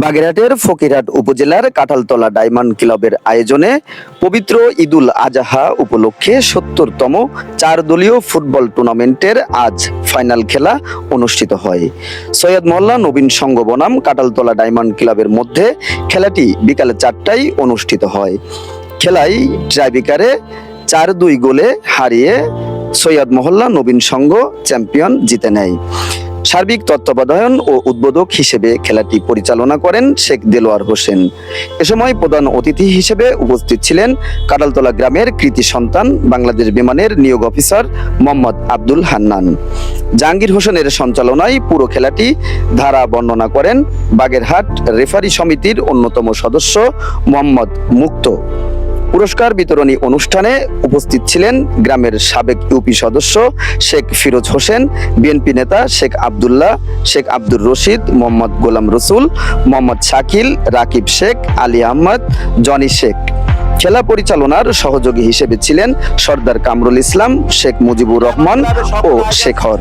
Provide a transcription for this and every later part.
বাগেরহাটের ফকিরহাট উপজেলার কাঁঠালতলা ডায়মন্ড ক্লাবের আয়োজনে পবিত্র ঈদুল আজহা উপলক্ষে সত্তরতম চার দলীয় ফুটবল টুর্নামেন্টের আজ ফাইনাল খেলা অনুষ্ঠিত হয়। সৈয়দ মোল্লা নবীন সংঘ বনাম কাঁঠালতলা ডায়মন্ড ক্লাবের মধ্যে খেলাটি বিকালে চারটায় অনুষ্ঠিত হয়। খেলায় ট্রাইবিকারে চার দুই গোলে হারিয়ে সৈয়দ মহল্লা নবীন সংঘ চ্যাম্পিয়ন জিতে নেয়। সার্বিক তত্ত্বাবধায়ন ও উদ্বোধক হিসেবে খেলাটি পরিচালনা করেন শেখ দেলোয়ার হোসেন। এ সময় প্রধান অতিথি হিসেবে উপস্থিত ছিলেন কাটালতলা গ্রামের কৃতি সন্তান বাংলাদেশ বিমানের নিয়োগ অফিসার মোহাম্মদ আব্দুল হান্নান। জাহাঙ্গীর হোসেনের সঞ্চালনায় পুরো খেলাটি ধারা বর্ণনা করেন বাগেরহাট রেফারি সমিতির অন্যতম সদস্য মোহাম্মদ মুক্ত। পুরস্কার বিতরণী অনুষ্ঠানে উপস্থিত ছিলেন গ্রামের সাবেক ইউপি সদস্য শেখ ফিরোজ হোসেন, বিএনপি নেতা শেখ আবদুল্লাহ, শেখ আব্দুর রশিদ, মোহাম্মদ গোলাম রসুল, মোহাম্মদ শাকিল, রাকিব শেখ, আলী আহমদ, জনি শেখ। খেলা পরিচালনার সহযোগী হিসেবে ছিলেন সর্দার কামরুল ইসলাম, শেখ মুজিবুর রহমান ও শেখর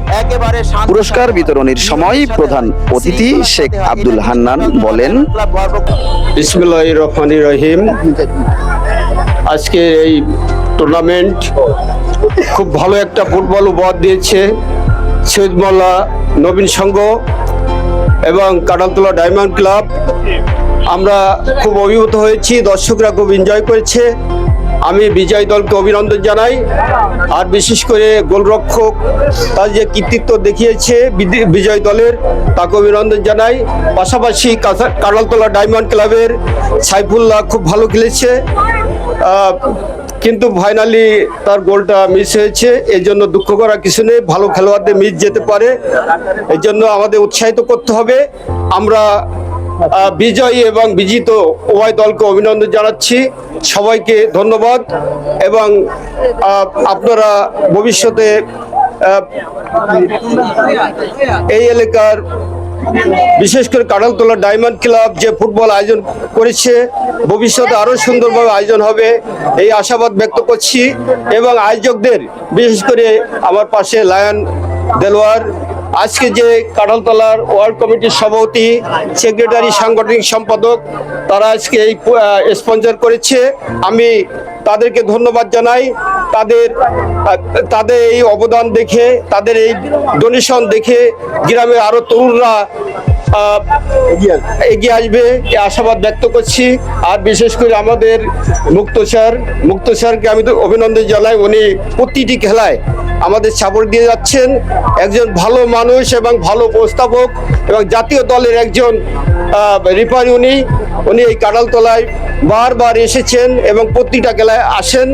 পুরস্কার বিতরণীর সময় প্রধান অতিথি শেখ আব্দুল হান্নান বলেন রহিম। আজকে এই টুর্নামেন্ট খুব ভালো একটা ফুটবল উপহার দিয়েছে সৈয়দ মোল্লা নবীন সংঘ এবং কাটালতলা ডায়মন্ড ক্লাব। আমরা খুব অভিভূত হয়েছি, দর্শকরা খুব এনজয় করেছে। আমি বিজয় দলকে অভিনন্দন জানাই। আর বিশেষ করে গোলরক্ষক তার যে কৃতিত্ব দেখিয়েছে বিজয় দলের, তাকে অভিনন্দন জানাই। পাশাপাশি কাটালতলা ডায়মন্ড ক্লাবের সাইফুল্লাহ খুব ভালো খেলেছে। কিন্তু ফাইনালি তার গোলটা মিস হয়েছে। এই জন্য দুঃখ করার কিছু নেই। ভালো খেলোয়াড়দের মিস যেতে পারে। এই জন্য আমাদের উৎসাহিত করতে হবে। আমরা বিজয়ী এবং বিজিত উভয় দলকে অভিনন্দন জানাচ্ছি। সবাইকে ধন্যবাদ। এবং আপনারা ভবিষ্যতে এই এলাকার বিশেষ করে কাঁঠালতলা ডায়মন্ড ক্লাব যে ফুটবল আয়োজন করেছে, ভবিষ্যতে আরও সুন্দরভাবে আয়োজন হবে, এই আশাবাদ ব্যক্ত করছি এবং আয়োজকদের, বিশেষ করে আমার পাশে লায়ন দেলোয়ার, আজকে যে কাঁঠালতলার ওয়ার্ল্ড কমিটির সভাপতি, সেক্রেটারি, সাংগঠনিক সম্পাদক, তারা আজকে এই স্পন্সর করেছে। আমি তাদেরকে ধন্যবাদ জানাই। তাদের তাদের এই অবদান দেখে তাদের এই ডোনেশন দেখে গ্রামে আরও তরুণরা এগিয়ে আসবে। এ আশাবাদ ব্যক্ত করছি। আর বিশেষ করে আমাদের মুক্ত স্যার, মুক্ত স্যারকে আমি তো অভিনন্দন জানাই। উনি প্রতিটি খেলায় আমাদের সাপোর্ট দিয়ে যাচ্ছেন। একজন ভালো মানুষ এবং ভালো উপস্থাপক এবং জাতীয় দলের একজন রিফারি উনি। উনি এই কাডালতলায় বারবার এসেছেন এবং প্রতিটা খেলায় আসেন।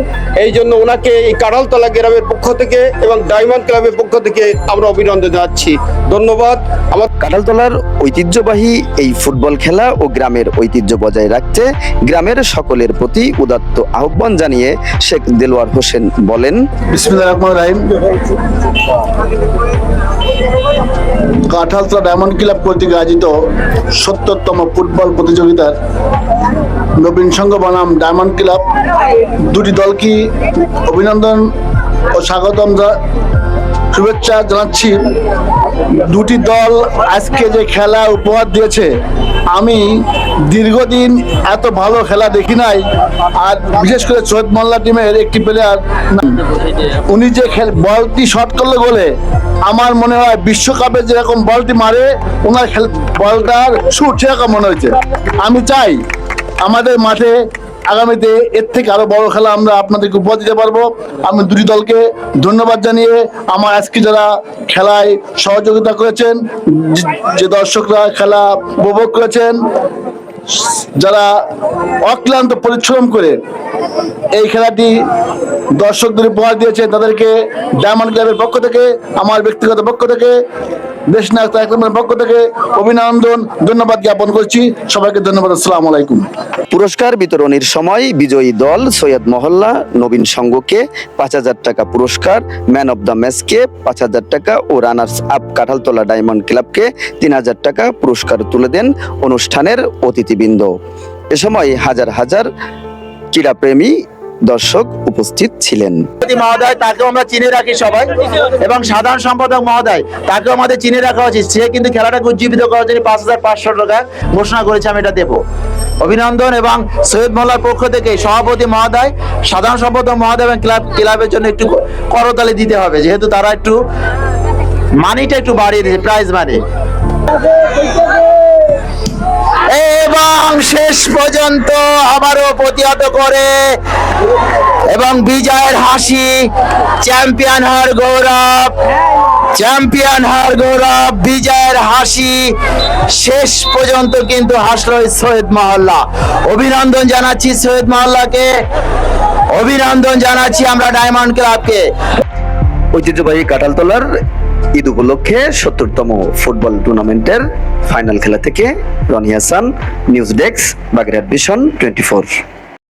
এই জন্য ওনাকে এই কাডালতলা গ্রামের পক্ষ থেকে এবং ডায়মন্ড ক্লাবের পক্ষ থেকে আমরা অভিনন্দন জানাচ্ছি। ধন্যবাদ। আমার কাঁঠালতলার ঐতিহ্যবাহী এই ফুটবল খেলা ও গ্রামের ঐতিহ্য বজায় রাখতে গ্রামের সকলের প্রতি উদাত্ত আহ্বান জানিয়ে শেখ দেলোয়ার হোসেন বলেন কাঁঠালতলা ডায়মন্ড ক্লাব কর্তৃক আয়োজিত সত্তরতম ফুটবল প্রতিযোগিতার নবীন সংঘ বনাম ডায়মন্ড ক্লাব দুটি দলকে অভিনন্দন ও স্বাগতম শুভেচ্ছা জানাচ্ছি। দুটি দল আজকে যে খেলা উপহার দিয়েছে, আমি দীর্ঘদিন এত ভালো খেলা দেখি নাই। আর বিশেষ করে সৈয়দ মোল্লা টিমের একটি প্লেয়ার উনি যে খেল বলটি শট করলে গোলে, আমার মনে হয় বিশ্বকাপে যেরকম বলটি মারে, ওনার খেল বলটার শুট সেরকম মনে হয়েছে। আমি চাই আমাদের মাঠে আগামীতে এর থেকে আরও বড় খেলা আমরা আপনাদেরকে উপহার দিতে পারব। আমি দুটি দলকে ধন্যবাদ জানিয়ে আমার আজকে যারা খেলায় সহযোগিতা করেছেন, যে দর্শকরা খেলা উপভোগ করেছেন যারা অক্লান্ত পরিশ্রম করে এই খেলাটি দর্শকদের উপহার দিয়েছে, তাদেরকে ডায়মন্ড ক্লাবের পক্ষ থেকে, আমার ব্যক্তিগত পক্ষ থেকে দেশ নায়ক পক্ষ থেকে অভিনন্দন, ধন্যবাদ জ্ঞাপন করছি। সবাইকে ধন্যবাদ, আসসালামু আলাইকুম। পুরস্কার বিতরণীর সময় বিজয়ী দল সৈয়দ মহল্লা নবীন সংঘকে পাঁচ হাজার টাকা পুরস্কার ম্যান অব দ্য ম্যাচকে পাঁচ হাজার টাকা ও রানার্স আপ কাঁঠালতলা ডায়মন্ড ক্লাবকে তিন হাজার টাকা পুরস্কার তুলে দেন অনুষ্ঠানের অতিথিবৃন্দ এ সময় হাজার হাজার ক্রীড়াপ্রেমী দর্শক উপস্থিত ছিলেন। মহোদয়, তাকেও আমরা চিনে রাখি সবাই, এবং সাধারণ সম্পাদক মহোদয়, তাকেও আমাদের চিনে রাখা উচিত। সে কিন্তু খেলাটাকে উজ্জীবিত করার জন্য পাঁচ হাজার পাঁচশো টাকা ঘোষণা করেছে, আমি এটা দেবো। অভিনন্দন, এবং সৈয়দ মোল্লার পক্ষ থেকে সভাপতি মহোদয়, সাধারণ সম্পাদক মহোদয় এবং ক্লাব, ক্লাবের জন্য একটু করতালি দিতে হবে, যেহেতু তারা একটু মানিটা একটু বাড়িয়ে দিয়েছে প্রাইজ মানি এবং শেষ পর্যন্ত আবারও প্রতিহত করে এবং বিজয়ের হাসি, চ্যাম্পিয়ন হওয়ার গৌরব, চ্যাম্পিয়ন হওয়ার গৌরব, বিজয়ের হাসি, শেষ পর্যন্ত কিন্তু হাসলো সৈয়দ মহল্লা। অভিনন্দন জানাচ্ছি সৈয়দ মহল্লাকে। অভিনন্দন জানাচ্ছি আমরা ডায়মন্ড ক্লাবকে। ঐতিহ্যবাহী কাঁঠালতলার ঈদ উপলক্ষে সত্তরতম ফুটবল টুর্নামেন্টের ফাইনাল খেলা থেকে Roni Hasan, news desk, Bagerhat vision twenty four.